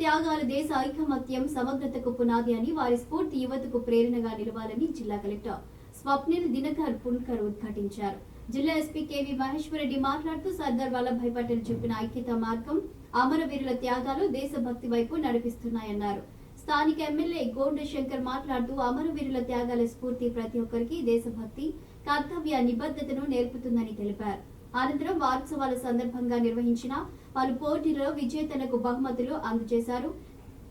త్యాగాల దేశ ఐకమత్యం సమగ్రతకు పునాది అని వారి స్ఫూర్తి యువతకు ప్రేరణగా నిలవాలని జిల్లా కలెక్టర్ స్వప్నిల్ దినకర్ పున్కర్ ఉద్ఘాటించారు. జిల్లా ఎస్పీ కేవి మహేశ్వరరెడ్డి మాట్లాడుతూ సర్దార్ వల్లభాయ్ పటేల్ చెప్పిన ఐక్యత మార్గం అమరవీరుల త్యాగాలు దేశభక్తి వైపు నడిపిస్తున్నాయన్నారు. స్థానిక ఎమ్మెల్యే గోండ శంకర్ మాట్లాడుతూ అమరవీరుల త్యాగాల స్ఫూర్తి ప్రతి ఒక్కరికి దేశభక్తి కర్తవ్య నిబద్ధతను నేర్పుతుందని తెలిపారు. అనంతరం వారోత్సవాల సందర్భంగా నిర్వహించిన పలు పోటీలలో విజేతలకు బహుమతులు అందజేశారు.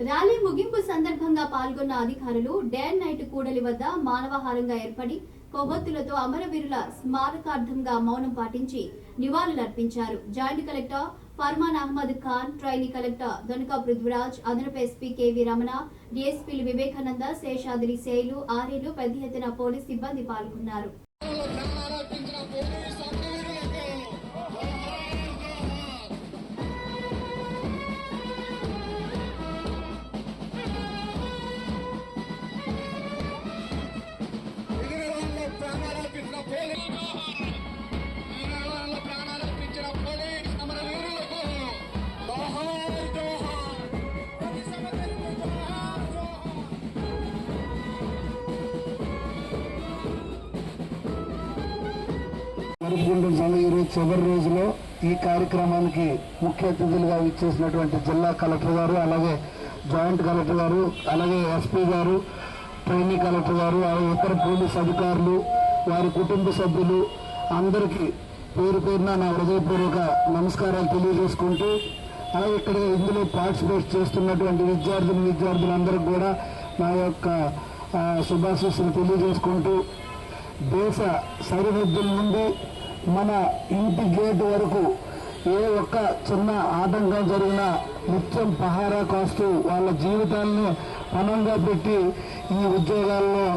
ర్యాలీ ముగింపు సందర్భంగా పాల్గొన్న అధికారులు డేన్ నైట్ కూడలి వద్ద మానవహారంగా ఏర్పడి కొవ్వొత్తులతో అమరవీరుల స్మారకార్థంగా మౌనం పాటించి నివాళులర్పించారు. Joint collector Farman Ahmed Khan trainee collector Donaka Prithviraj అదనపు ఎస్పీ కేవి రమణ డిఎస్పీలు వివేకానంద శేషాద్రి సేలు ఆర్యలు పెద్ద ఎత్తున పోలీస్ సిబ్బంది పాల్గొన్నారు. Oh, జరుపుకుంటున్న ఈరోజు చివరి రోజులో ఈ కార్యక్రమానికి ముఖ్య అతిథులుగా ఇచ్చేసినటువంటి జిల్లా కలెక్టర్ గారు అలాగే జాయింట్ కలెక్టర్ గారు అలాగే ఎస్పీ గారు ట్రైనీ కలెక్టర్ గారు అలాగే ఇతర పోలీస్ అధికారులు వారి కుటుంబ సభ్యులు అందరికీ పేరు పేరున నా హృదయపూర్వక నమస్కారాలు తెలియజేసుకుంటూ అలాగే ఇక్కడ ఇందులో పార్టిసిపేట్ చేస్తున్నటువంటి విద్యార్థులు విద్యార్థులందరికీ కూడా నా యొక్క శుభాశీస్సులు తెలియజేసుకుంటూ దేశ సరిహద్దుల నుండి మన ఇంటి గేట్ వరకు ఏ ఒక్క చిన్న ఆటంకం జరిగినా నిత్యం పహారా కాస్తూ వాళ్ళ జీవితాలను పణంగా పెట్టి ఈ ఉద్యోగాల్లో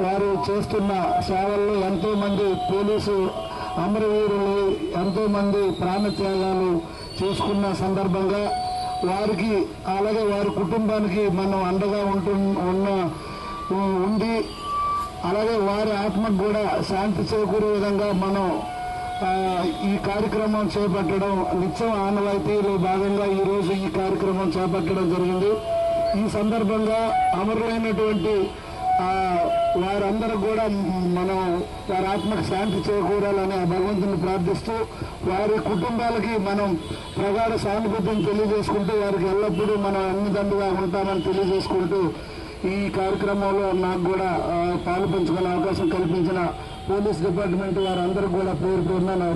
వారు చేస్తున్న సేవల్లో ఎంతోమంది పోలీసు అమరవీరులు ఎంతోమంది ప్రాణత్యాగాలు చేసుకున్న సందర్భంగా వారికి అలాగే వారి కుటుంబానికి మనం అండగా ఉంటు ఉన్న ఉండి అలాగే వారి ఆత్మకు కూడా శాంతి చేకూరే విధంగా మనం ఈ కార్యక్రమం చేపట్టడం నిత్యం ఆనవాయితీలో భాగంగా ఈరోజు ఈ కార్యక్రమం చేపట్టడం జరిగింది. ఈ సందర్భంగా అమరులైనటువంటి వారందరూ కూడా మనం వారి ఆత్మకు శాంతి చేకూరాలని ఆ భగవంతుని ప్రార్థిస్తూ వారి కుటుంబాలకి మనం ప్రగాఢ సానుభూతిని తెలియజేసుకుంటూ వారికి ఎల్లప్పుడూ మనం అన్నిదండుగా ఉంటామని తెలియజేసుకుంటూ ఈ కార్యక్రమంలో నాకు కూడా పాలు పంచుకునే అవకాశం కల్పించిన పోలీస్ డిపార్ట్మెంట్ వారందరూ కూడా పేరు పేరున నా